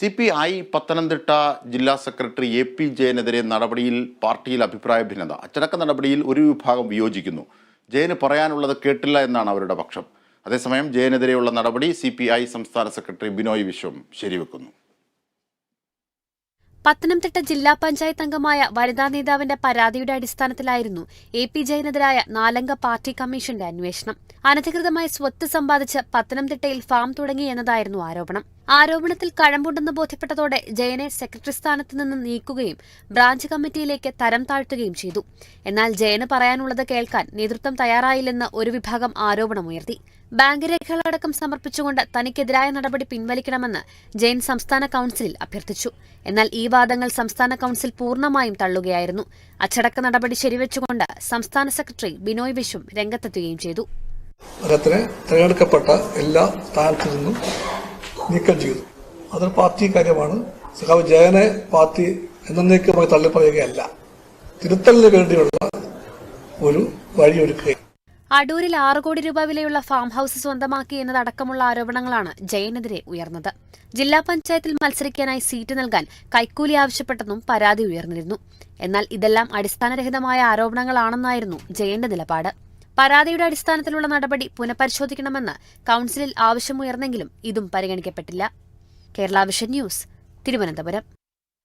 C P I Pathanamthitta ജില്ലാ secretary A P ജയനെതിരെ നടപടിയിൽ പാർട്ടിയിൽ അഭിപ്രായ ഭിന്നത അച്ചടക്ക നടപടിയിൽ ഒരു വിഭാഗം വിയോജിക്കുന്നു. ജയന് പറയാനുള്ളത് കേട്ടില്ല എന്നാണ് അവരുടെ പക്ഷം. അതേസമയം ജയനെതിരെയുള്ള നടപടി സി പി ഐ സംസ്ഥാന സെക്രട്ടറി ബിനോയ് വിശ്വം ശരിവെക്കുന്നു. പത്തനംതിട്ട ജില്ലാ പഞ്ചായത്ത് അംഗമായ വനിതാ നേതാവിന്റെ പരാതിയുടെ അടിസ്ഥാനത്തിലായിരുന്നു എ പി ജയനെതിരായ നാലംഗ പാർട്ടി കമ്മീഷന്റെ അന്വേഷണം. അനധികൃതമായി സ്വത്ത് സമ്പാദിച്ച് പത്തനംതിട്ടയിൽ ഫാം തുടങ്ങി എന്നതായിരുന്നു ആരോപണം. ആരോപണത്തിൽ കഴമ്പുണ്ടെന്ന് ബോധ്യപ്പെട്ടതോടെ ജയനെ സെക്രട്ടറി സ്ഥാനത്ത് നിന്ന് നീക്കുകയും ബ്രാഞ്ച് കമ്മിറ്റിയിലേക്ക് തരം താഴ്ത്തുകയും ചെയ്തു. എന്നാൽ ജയന് പറയാനുള്ളത് കേൾക്കാൻ നേതൃത്വം തയ്യാറായില്ലെന്ന് ഒരു വിഭാഗം ആരോപണമുയർത്തി. ബാങ്ക് രേഖകളടക്കം സമർപ്പിച്ചുകൊണ്ട് തനിക്കെതിരായ നടപടി പിൻവലിക്കണമെന്ന് ജയൻ സംസ്ഥാന കൌൺസിലിൽ അഭ്യർത്ഥിച്ചു. എന്നാൽ ഈ വാദങ്ങൾ സംസ്ഥാന കൌൺസിൽ പൂർണമായും തള്ളുകയായിരുന്നു. അച്ചടക്ക നടപടി ശരിവെച്ചുകൊണ്ട് സംസ്ഥാന സെക്രട്ടറി ബിനോയ് വിശ്വം രംഗത്തെത്തുകയും ചെയ്തു. അദ്ദേഹത്തിന് തിരഞ്ഞെടുക്കപ്പെട്ട എല്ലാ സ്ഥാനത്തു നിന്നും നീക്കം ചെയ്തു. അതൊരു പാർട്ടി കാര്യമാണ്. സഖാവ് ജയനെ പാർട്ടി എന്നേക്കുമായി തള്ളിപ്പറയുകയല്ല. തിരുത്തലിന് വേണ്ടിയുള്ള ഒരു വഴിയൊരുക്കുക അടൂരിൽ ആറ് കോടി രൂപ വിലയുള്ള ഫാം ഹൌസ് സ്വന്തമാക്കി എന്നതടക്കമുള്ള ആരോപണങ്ങളാണ് ജയനെതിരെ ഉയർന്നത്. ജില്ലാ പഞ്ചായത്തിൽ മത്സരിക്കാനായി സീറ്റ് നൽകാൻ കൈക്കൂലി ആവശ്യപ്പെട്ടെന്നും പരാതി ഉയർന്നിരുന്നു. എന്നാൽ ഇതെല്ലാം അടിസ്ഥാനരഹിതമായ ആരോപണങ്ങളാണെന്നായിരുന്നു ജയന്റെ നിലപാട്. പരാതിയുടെ അടിസ്ഥാനത്തിലുള്ള നടപടി പുനഃപരിശോധിക്കണമെന്ന് കൌൺസിലിൽ ആവശ്യമുയർന്നെങ്കിലും ഇതും പരിഗണിക്കപ്പെട്ടില്ല. Kerala vision news Thiruvananthapuram.